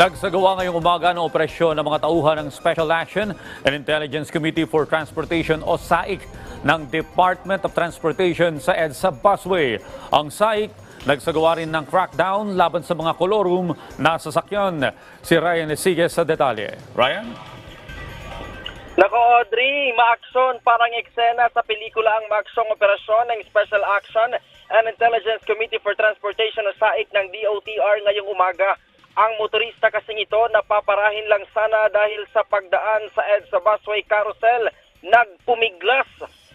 Nagsagawa ngayong umaga ng operasyon ng mga tauhan ng Special Action and Intelligence Committee for Transportation o SAIC ng Department of Transportation sa EDSA Busway. Ang SAIC nagsagawa rin ng crackdown laban sa mga kolorum na sasakyan. Si Ryan Esiges sa detalye. Ryan? Nako Audrey, maaksyon parang eksena sa pelikula ang maaksyong operasyon ng Special Action and Intelligence Committee for Transportation o SAIC ng DOTR ngayong umaga. Ang motorista kasing ito napaparahin lang sana dahil sa pagdaan sa EDSA Busway Carousel nagpumiglas.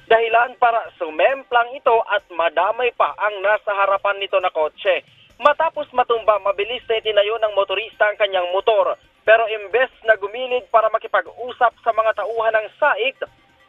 Dahilan para sumemplang ito at madamay pa ang nasa harapan nito na kotse. Matapos matumba, mabilis na itinayo ng motorista ang kanyang motor. Pero imbes na gumilid para makipag-usap sa mga tauhan ng SAIC,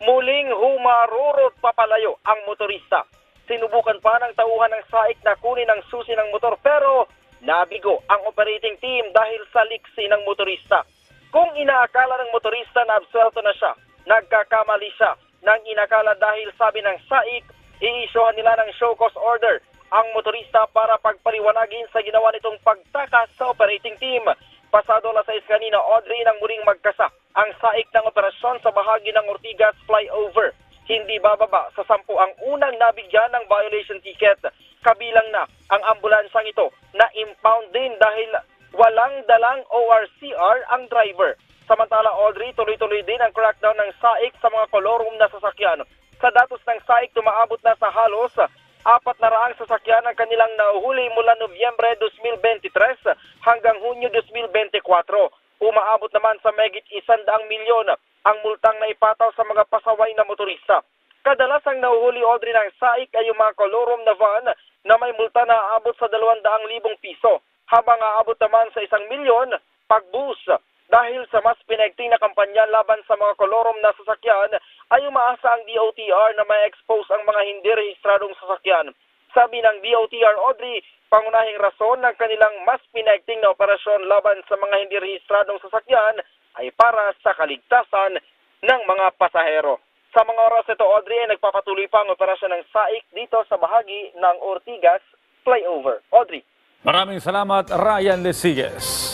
muling humarurot papalayo ang motorista. Sinubukan pa ng tauhan ng SAIC na kunin ang susi ng motor pero nabigo ang operating team dahil sa liksi ng motorista. Kung inaakala ng motorista na absuelto na siya, nagkakamali siya nang inakala dahil sabi ng SAIC, iisyuhan nila ng show cause order ang motorista para pagpaliwanagin sa ginawa nitong pagtakas sa operating team. Pasado alas 6 kanina, Audrey nang muling magkasa ang SAIC ng operasyon sa bahagi ng Ortigas flyover. Hindi bababa sa sampu ang unang nabigyan ng violation ticket. Kabilang na ang ambulansyang ito na impound din dahil walang dalang ORCR ang driver. Samantala, Audrey, tuloy-tuloy din ang crackdown ng SAIC sa mga kolorum na sasakyan. Sa datos ng SAIC, tumaabot na sa halos apat na raang sasakyan ang kanilang nahuhuli mula Nobyembre 2023 hanggang Hunyo 2024. Umaabot naman sa megit isandaang milyon ang multang na ipataw sa mga pasaway na motorista. Kadalasang nahuhuli Audrey ng SAIC ay yung mga kolorum na van na may multa na aabot sa 200,000 piso habang aabot naman sa isang milyon pag-bus. Dahil sa mas pinagting na kampanya laban sa mga kolorum na sasakyan, ay umaasa ang DOTR na may expose ang mga hindi rehistradong sasakyan. Sabi ng DOTR Audrey, pangunahing rason ng kanilang mas pinagting na operasyon laban sa mga hindi rehistradong sasakyan ay para sa kaligtasan ng mga pasahero. Sa mga oras ito, Audrey, ay nagpapatuloy pa ang operasyon ng SAIC dito sa bahagi ng Ortigas flyover. Audrey. Maraming salamat, Ryan Lesiges.